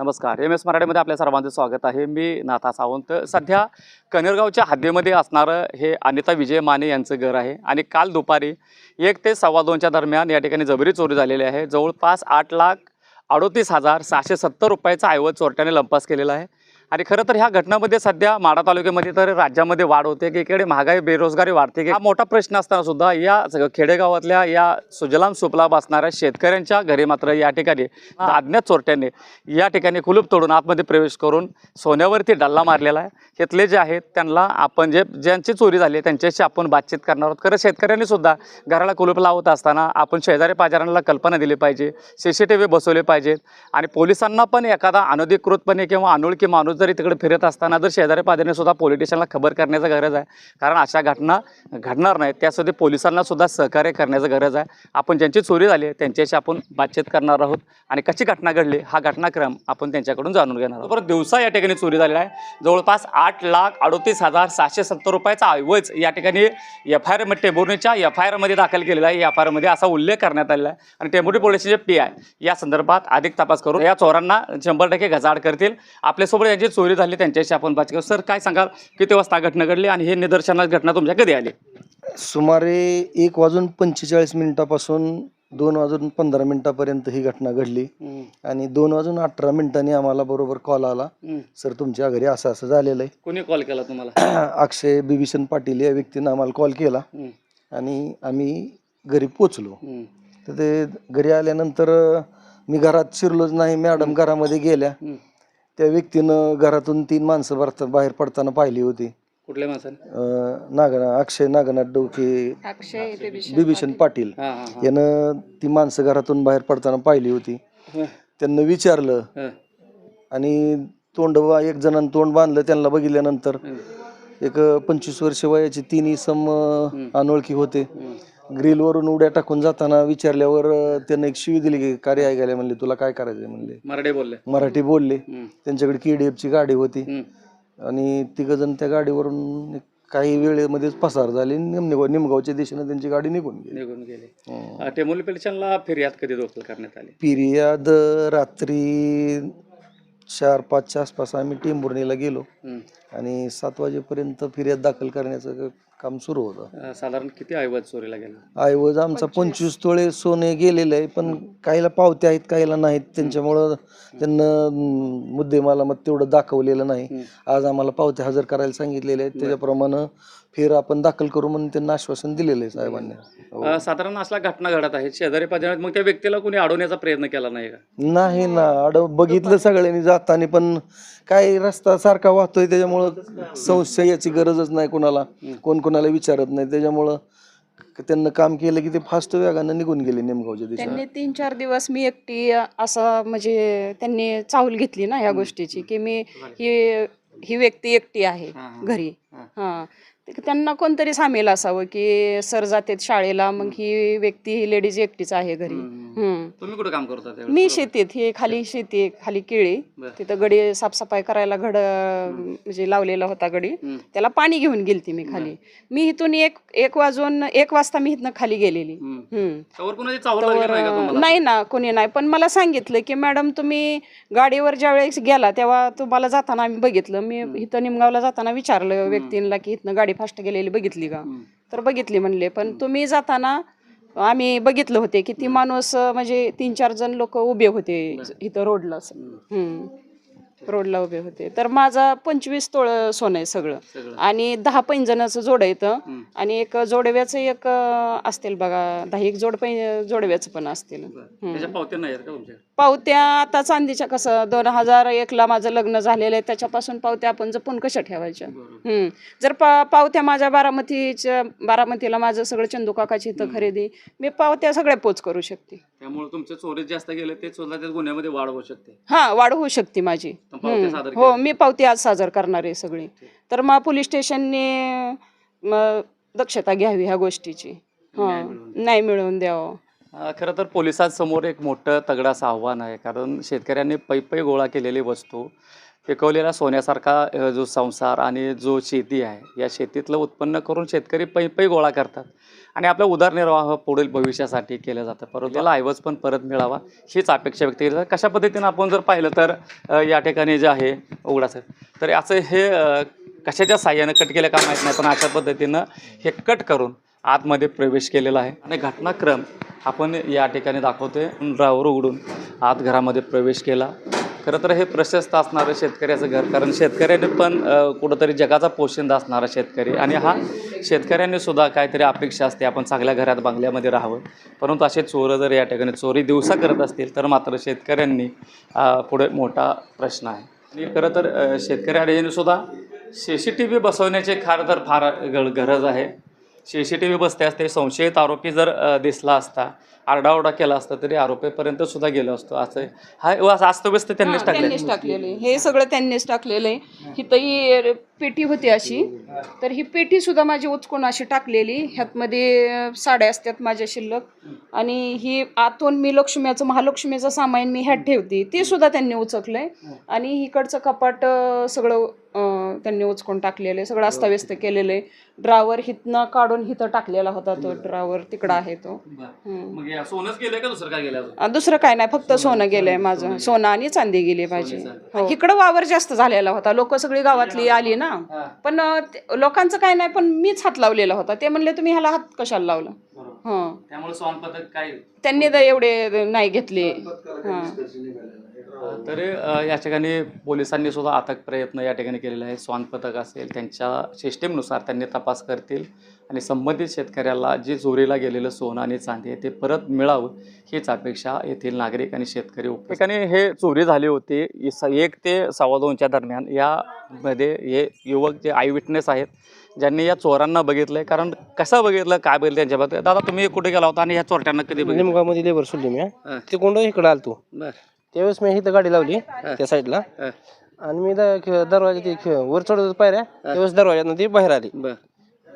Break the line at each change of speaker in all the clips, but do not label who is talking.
नमस्कार. M S मराठीमध्ये आपल्या सर्वांचं स्वागत आहे. मी नाथा सावंत. सध्या कनेरगावच्या हद्दीमध्ये असणारं हे अनिता विजय माने यांचं घर आहे. आणि काल दुपारी एक ते सव्वा दोनच्या दरम्यान या ठिकाणी जबरी चोरी झालेली आहे. जवळपास आठ लाख अडोतीस हजार सहाशे सत्तर रुपयाचा ऐवज चोरट्याने लंपास केलेला आहे. आणि खरं तर ह्या घटनामध्ये सध्या माडा तालुक्यामध्ये तर राज्यामध्ये वाढ होते की इकडे महागाई बेरोजगारी वाढते की हा मोठा प्रश्न असताना सुद्धा या सगळं खेडेगावातल्या या सुजलाम सुफलाम असणाऱ्या शेतकऱ्यांच्या घरी मात्र या ठिकाणी अज्ञात चोरट्याने या ठिकाणी कुलूप तोडून आतमध्ये प्रवेश करून सोन्यावरती डल्ला मारलेला आहे. इथले जे आहेत त्यांना आपण जे ज्यांची चोरी झाली त्यांच्याशी आपण बातचीत करणार आहोत. खरं शेतकऱ्यांनी सुद्धा घराला कुलूप लावत असताना आपण शेजारी पाजारांना कल्पना दिली पाहिजे सी सी टी व्ही बसवले पाहिजेत आणि पोलिसांना पण एखादा अनधिकृतपणे किंवा अनोळखी माणूस जरी तिकडे फिरत असताना जर शेजारी पाजारांनी सुद्धा पोलीस स्टेशनला खबर करण्याचं गरज आहे. कारण अशा घटना घडणार नाहीत. त्यासाठी पोलिसांना सुद्धा सहकार्य करण्याचं गरज आहे. आपण ज्यांची चोरी झाली आहे त्यांच्याशी आपण बातचीत करणार आहोत. आणि कशी घटना घडली हा घटनाक्रम आपण त्यांच्याकडून जाणून घेणार आहोत. बरं दिवसा या ठिकाणी चोरी झालेला आहे. जवळपास आठ लाख अडोतीस हजार सहाशे सत्तर रुपयाचा ऐवज या ठिकाणी एफ आय आर टेंभुर्णीच्या एफ आय आरमध्ये दाखल केलेला आहे. एफ आय आरमध्ये असा उल्लेख करण्यात आलेला आहे. आणि टेंभुर्णी पोलिसचे जे पी आय या संदर्भात अधिक तपास करून या चोरांना शंभर टक्के गजाड करतील. आपल्यासोबत यांची चोरी झाली त्यांच्याशी आपण बातचीत करू. सर काय सांगाल किती वाजता घटना घडली आणि हे निदर्शनास घटना तुमच्या कधी आली?
सुमारे एक वाजून पंचेचाळीस मिनिटापासून दोन वाजून पंधरा मिनिटापर्यंत ही घटना घडली. आणि दोन वाजून अठरा मिनिटांनी आम्हाला बरोबर कॉल आला. सर तुमच्या घरी असं असं झालेलं
कोणी कॉल केला तुम्हाला?
आहे अक्षय बिभीषण पाटील या व्यक्तीनं आम्हाला कॉल. केला आणि आम्ही घरी पोचलो तर ते घरी आल्यानंतर मी घरात शिरलोच नाही. मॅडम घरामध्ये गेल्या. त्या व्यक्तीनं घरातून तीन माणसं भरता बाहेर पडताना पाहिली होती.
कुठल्या माणसाने?
अं, नागना अक्षय नागनाथ डोके
अक्षय
बिभीषण पाटील.
हां हां हां.
यानं ती माणसं घरातून बाहेर पडताना पाहिली होती.
हं,
त्यांना विचारलं.
हं,
आणि तोंड एक जणांनी तोंड बांधलं त्यांना बघितल्यानंतर
हं,
एक पंचवीस वर्ष वयाची तीन इसम अं, अनोळखी होते.
हं.
ग्रिलवरून उड्या टाकून जाताना विचारल्यावर त्यांना एक शिवी दिली की कार्य ऐकायला म्हणले तुला काय करायचंय? म्हणले.
मराठी बोलले.
मराठी बोलले. त्यांच्याकडे KDF ची गाडी होती. आणि तिघजण त्या गाडीवरून काही वेळेमध्येच पसार झाले निमगाव निमगावच्या दिशेने त्यांची गाडी निघून गेली.
निघून गेले. फिर्याद कधी दाखल करण्यात आली?
फिर्याद रात्री चार पाचच्या आसपास आम्ही टेंभुर्णीला गेलो. आणि सात वाजेपर्यंत फिर्याद दाखल करण्याचं काम सुरू होतं.
अ, साधारण किती ऐवज चोरीला गेला?
ऐवज आमचा पंचवीस. तोळे सोने गेलेले आहे पण काहीला पावत्या आहेत काहीला नाहीत. त्यांच्यामुळं त्यांना अं, मुद्देमाला मग तेवढं दाखवलेलं नाही.
हं.
आज आम्हाला पावत्या हजर करायला सांगितलेले आहेत. त्याच्याप्रमाणे फेर आपण दाखल करू म्हणून त्यांना आश्वासन दिलेलं आहे साहेबांनी. हो.
अ, साधारण असला घटना घडत आहे शेजारी पाजारात मग त्या व्यक्तीला कोणी अडवण्याचा प्रयत्न केला नाही का?
नाही ना अड बघितलं सगळ्यांनी जाताना पण काय रस्ता सारखा वाहतोय त्याच्यामुळं संशयाची गरजच नाही कोणाला. कोण कोणाला विचारत नाही. त्याच्यामुळं त्यांना काम केलं की ते फास्ट वेगानं निघून गेले नेमगावच्या दिशेने
त्यांनी तीन चार दिवस मी एकटी असं म्हणजे त्यांनी चाहूल घेतली ना ह्या गोष्टीची की मी ही ही व्यक्ती एकटी आहे. घरी.
हा.
त्यांना कोणतरी सामील असावं की सर जातात शाळेला मग ही व्यक्ती ही लेडीज एकटीच आहे घरी. हम्म.
तुम्ही कुठं काम करता त्यावेळेस?
मी शेतीत ही खाली शेती. आहे, खाली केळी.
बरं.
तिथं गडी साफसफाई करायला घड म्हणजे लावलेला होता गडी.
हम्म.
त्याला पाणी घेऊन गेलती मी खाली. मी इथून एक एक वाजून एक वाजता मी इथनं खाली गेलेली.
हम्म.
हम्म.
त्यावर कोणाची चावल लागली
तर
नाही का तुम्हाला?
नाही ना कोणी नाही. पण मला सांगितलं की मॅडम तुम्ही गाडीवर ज्या वेळेस गेला तेव्हा तुम्हाला जाताना आम्ही बघितलं. मी इथं निमगावला जाताना विचारलं व्यक्तींना की इथनं गाडी फास्ट गेलेली बघितली का. तर बघितली म्हणले. पण तुम्ही जाताना आम्ही बघितलं होते की ती माणूस म्हणजे तीन चार जण लोक उभे होते इथं रोडला. असं. रोडला उभे होते. तर माझा पंचवीस तोळ सोनं आहे सगळं. आणि दहा पैंजणाचं जोड
हम्म.
आणि एक जोडव्याचं एक असतील बघा दहा एक जोड पै जोडव्याचं पण असतील.
पावत्या
आता चांदीच्या कसं दोन हजार एकला माझं लग्न झालेलं आहे त्याच्यापासून पावत्या आपण जपून कशा ठेवायच्या? हम्म. जर पा पावत्या माझ्या बारामतीच्या बारामतीला माझं सगळं चंदू काकाची इथं खरेदी मी पावत्या सगळ्या पोच करू शकते.
त्यामुळे तुमचे चोरीत जास्त गेले ते सुद्धा त्या गुन्ह्यामध्ये वाढ होऊ शकते.
हा वाढ होऊ शकते माझी.
तर पावत्या
हम्म.
सादर
हो मी पावती आज सादर करणार आहे सगळी. तर मग पोलीस स्टेशनने म, दक्षता घ्यावी ह्या गोष्टीची. हा नाही मिळवून द्यावं.
खरं तर पोलिसांसमोर एक मोठं तगडं असं आव्हान आहे. कारण शेतकऱ्यांनी पै पै गोळा केलेली वस्तू पिकवलेला सोन्यासारखा जो संसार आणि जो शेती आहे या शेतीतलं उत्पन्न करून शेतकरी पै पै गोळा करतात. आणि आपला उदरनिर्वाह पुढील भविष्यासाठी केलं जातं. परंतु त्याला ऐवज पण परत मिळावा हीच अपेक्षा व्यक्त केली जाते. कशा पद्धतीनं आपण जर पाहिलं तर या ठिकाणी जे आहे उघडाचं तर असं हे कशाच्या साह्यानं कट केलं का माहीत नाही पण अशा पद्धतीनं हे कट करून आतमध्ये प्रवेश केलेला आहे. आणि घटनाक्रम आपण या ठिकाणी दाखवतोय. ड्रावर उघडून आत घरामध्ये प्रवेश केला. खरं तर हे प्रशस्त असणारं शेतकऱ्याचं घर कारण शेतकऱ्याने पण कुठंतरी जगाचा पोशिंदा असणारा शेतकरी. आणि हा शेतकऱ्यांनी सुद्धा काहीतरी अपेक्षा असते. आपण चांगल्या घरात बंगल्यामध्ये राहावं. परंतु असे चोरं जर या ठिकाणी चोरी दिवसा करत असतील तर मात्र शेतकऱ्यांनी पुढे मोठा प्रश्न आहे. आणि खरं तर अ, शेतकऱ्यांनी सुद्धा सी सी टी व्ही बसवण्याची खरं तर फार ग- गरज आहे. सी सी टी व्ही बसते असते संशयित आरोपी जर दिसला असता आरडाओरडा केला असता तरी आरोपीपर्यंत सुद्धा गेलो असतो. असं हा अस्तव्यस्त त्यांनीच
हा,
टाकले
त्यांनीच टाकलेले हे सगळं त्यांनीच टाकलेलं आहे. हिथंही पेटी होती अशी. तर ही पेटी सुद्धा माझी उचकून अशी टाकलेली. ह्यातमध्ये साड्या असतात माझ्या शिल्लक. आणि ही आतून मी लक्ष्मीचं महालक्ष्मीचं सामान मी ह्यात ठेवते. ते सुद्धा त्यांनी उचकलंय. आणि इकडचं कपाट सगळं त्यांनी उचकून टाकलेलं आहे सगळं अस्ताव्यस्त केलेलं. आहे ड्रावर हिथनं काढून हिथं टाकलेला होता तो ड्रावर तिकडं आहे तो. हम्म.
मग हे सोनच गेलंय का दुसरं काय गेलं
अं, दुसरं काय नाही फक्त सोनं गेलंय माझं. सोनं आणि चांदी गेली माझी. हो. इकडं वावर जास्त झालेला होता. लोक सगळी गावातली आली ना. पण अं, ते- लोकांचं काय नाही पण मीच हात लावलेला होता. ते म्हणले तुम्ही ह्याला हात कशाला लावला? हं.
त्यामुळे सोन पथक काय?
त्यांनी तर एवढे नाही घेतले. हं.
तरी या ठिकाणी पोलिसांनी सुद्धा अथक प्रयत्न या ठिकाणी केलेला आहे स्वान पथक असेल त्यांच्या सिस्टीमनुसार त्यांनी तपास करतील आणि संबंधित शेतकऱ्याला जे चोरीला गेलेलं सोनं आणि चांदी आहे ते परत मिळावं हीच अपेक्षा येथील नागरिक आणि शेतकरी ठिकाणी हे चोरी झाली होती. एक ते सव्वा दोनच्या दरम्यान यामध्ये हे युवक जे आय विटनेस आहेत ज्यांनी या चोरांना बघितलंय. कारण कसं बघितलं काय बघितलं त्यांच्याबद्दल? दादा तुम्ही कुठे गेला होता आणि ह्या चोरट्यांना कधी बघितलं?
निमगावमध्ये लेबर सोडली मी
हा.
ते कोंड इकडे आलतो.
बरं.
त्यावेळेस मी इथं गाडी लावली त्या साईडला. आणि मी द- ख- दरवाजा ते ख- वर चढत होतो पायऱ्या त्यावेळेस दरवाज्यातून ती बाहेर आली.
बरं.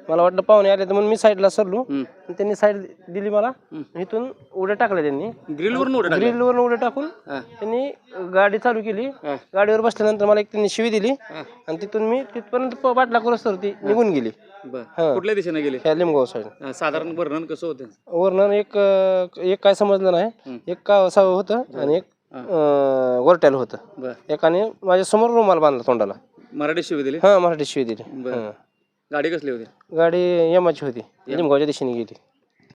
मला वाटलं पाहुणे आले तर म्हणून मी साईडला सरलो. आणि त्यांनी साईड दिली मला. इथून उड्या टाकल्या त्यांनी.
ग्रिलवरून उड्या टाकल्या?
ग्रिलवरून उड्या टाकून. त्यांनी गाडी चालू केली. गाडीवर बसल्यानंतर मला एक त्यांनी शिवी दिली. आणि तिथून मी तिथपर्यंत प- बाटला करोस तर ती निघून गेली.
बर.
हा.
कुठल्या दिशेने गेले?
ह्या लिमगाव साईड
अं, साधारण वर्णन कसं होतं?
वरनं एक अं, एक काय समजलं नाही. एक का सावं होतं आणि एक वरट्याला होतं.
बर.
एकाने माझ्यासमोर रुमाल बांधला तोंडाला.
मराठी शिवी दिली?
हा मराठी शिवी दिली.
बरं. गाडी कसली होती?
गाडी यमाची होती. लिमगावच्या दिशेने गेली.